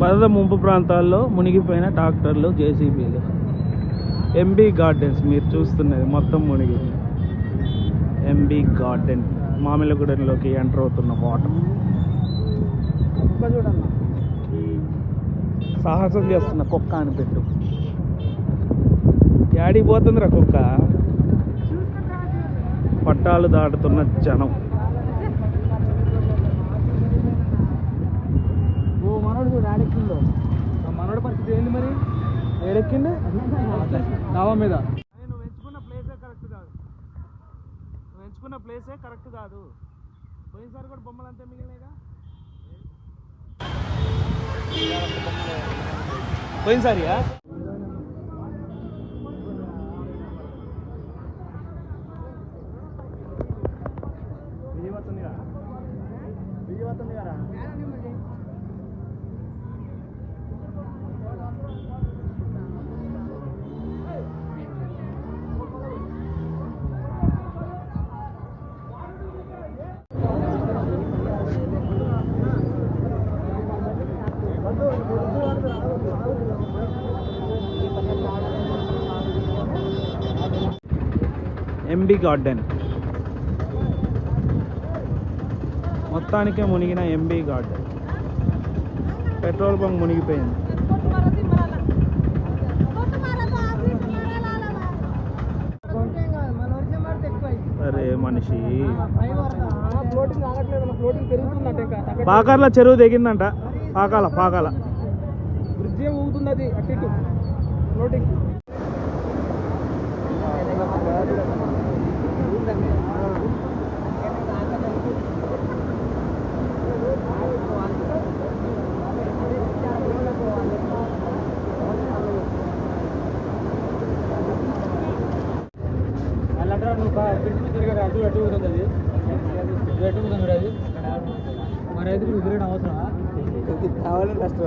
వరద ముంపు ప్రాంతాల్లో మునిగిపోయిన ట్రాక్టర్లు జేసీబీలు. ఎంబీ గార్డెన్స్ మీరు చూస్తున్నది మొత్తం మునిగి ఎంబీ గార్డెన్ మామిలగూడెంలోకి ఎంటర్ అవుతున్న వాటర్. సాహసం చేస్తున్న కుక్క అని పెట్టు యాడికి పోతుందిరా కుక్క? పట్టాలు దాటుతున్న జనం. ఓ మనోడు పరిస్థితి ఏంది మరి? ఏడెక్కింది? దావా మీద. నువ్వు ఎంచుకున్న ప్లేసే కరెక్ట్ కాదు. నువ్వు ఎంచుకున్న ప్లేసే కరెక్ట్ కాదు. పోయినసారి కూడా బొమ్మలు అంతే మిగిలినాయిగా? పోయినసారియా? ఎంబీ గార్డెన్ మొత్తానికే మునిగిన ఎంబీ గార్డెన్ పెట్రోల్ బంక్ మునిగిపోయింది. అరే మనిషి. ఫ్లోటింగ్ పాకాల చెరువు దిగిందంట పాకాల పాకాల. బ్రిడ్జ్ ఊగుతుంది అది అటు ఫ్లోటింగ్ వాళ్ళంటారు నువ్వు బ్రిడ్జ్ మీద తిరగరా అటు అటు ఊగుతుంది అది ఇటు అటు ఊగుతుంది అది మరి అయితే ఇప్పుడు తిరగడం అవసరమా కావాలని కష్టం